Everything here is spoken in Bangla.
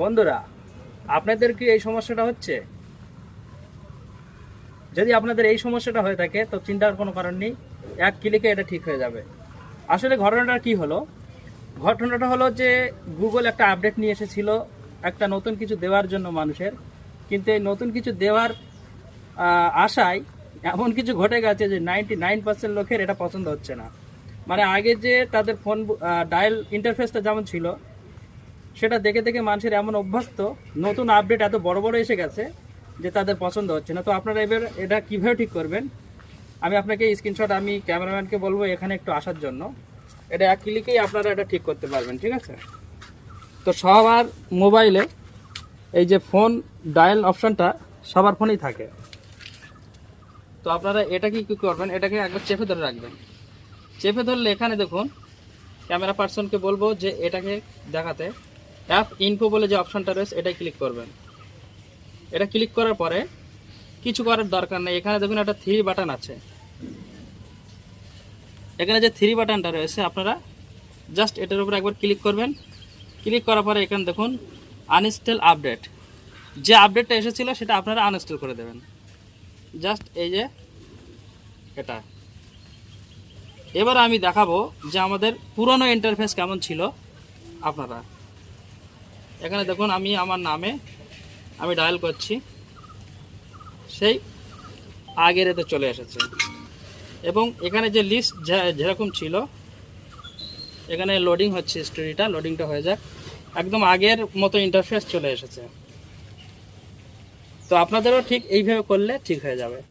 বন্ধুরা, আপনাদের কি এই সমস্যাটা হচ্ছে? যদি আপনাদের এই সমস্যাটা হয়ে থাকে, তো চিন্তার কোনো কারণ নেই, এক ক্লিকে এটা ঠিক হয়ে যাবে। আসলে ঘটনাটা কি হলো? ঘটনাটা হলো যে গুগল একটা আপডেট নিয়ে এসেছিল, একটা নতুন কিছু দেওয়ার জন্য মানুষের। কিন্তু এই নতুন কিছু দেওয়ার আশায় এমন কিছু ঘটে গেছে যে নাইনটি নাইন পার্সেন্ট লোকের এটা পছন্দ হচ্ছে না। মানে আগে যে তাদের ফোন ডায়াল ইন্টারফেসটা যেমন ছিল সেটা দেখে দেখে মানুষের এমন অভ্যস্ত, নতুন আপডেট এত বড় বড় এসে গেছে যে তাদের পছন্দ হচ্ছে না। তো আপনারা এবার এটা কীভাবে ঠিক করবেন? আমি আপনাকে স্ক্রিনশট আমি ক্যামেরাম্যানকে বলব এখানে একটু আসার জন্য। এটা এক ক্লিকেই আপনারা এটা ঠিক করতে পারবেন, ঠিক আছে? তো সবার মোবাইলে এই যে ফোন ডায়াল অপশানটা সবার ফোনেই থাকে। তো আপনারা এটা কি কি করবেন? এটাকে একবার চেপে ধরে রাখবেন। চেপে ধরলে এখানে দেখুন ক্যামেরা পার্সনকে বলব যে এটাকে দেখাতে। অ্যাপ ইনফো বলে যে অপশনটা রয়েছে, এটাই ক্লিক করবেন। এটা ক্লিক করার পরে কিছু করার দরকার নেই। এখানে দেখুন একটা থ্রি বাটন আছে। এখানে যে থ্রি বাটনটা রয়েছে, আপনারা জাস্ট এটার উপর একবার ক্লিক করবেন। ক্লিক করার পরে এখানে দেখুন আনইনস্টল আপডেট যে আপডেটটা এসেছিল, সেটা আপনারা আনইনস্টল করে দেবেন। জাস্ট এই যে এটা। এবার আমি দেখাবো যে আমাদের পুরনো ইন্টারফেস কেমন ছিল আপনারা। এখানে দেখুন, আমি আমার নামে আমি ডায়াল করছি। সেই আগের এতে চলে এসেছে। এবং এখানে যে লিস্ট যেরকম ছিল, এখানে লোডিং হচ্ছে স্টোরিটা লোডিংটা হয়ে যাক। একদম আগের মতো ইন্টারফেস চলে এসেছে। তো আপনাদেরও ঠিক এইভাবে করলে ঠিক হয়ে যাবে।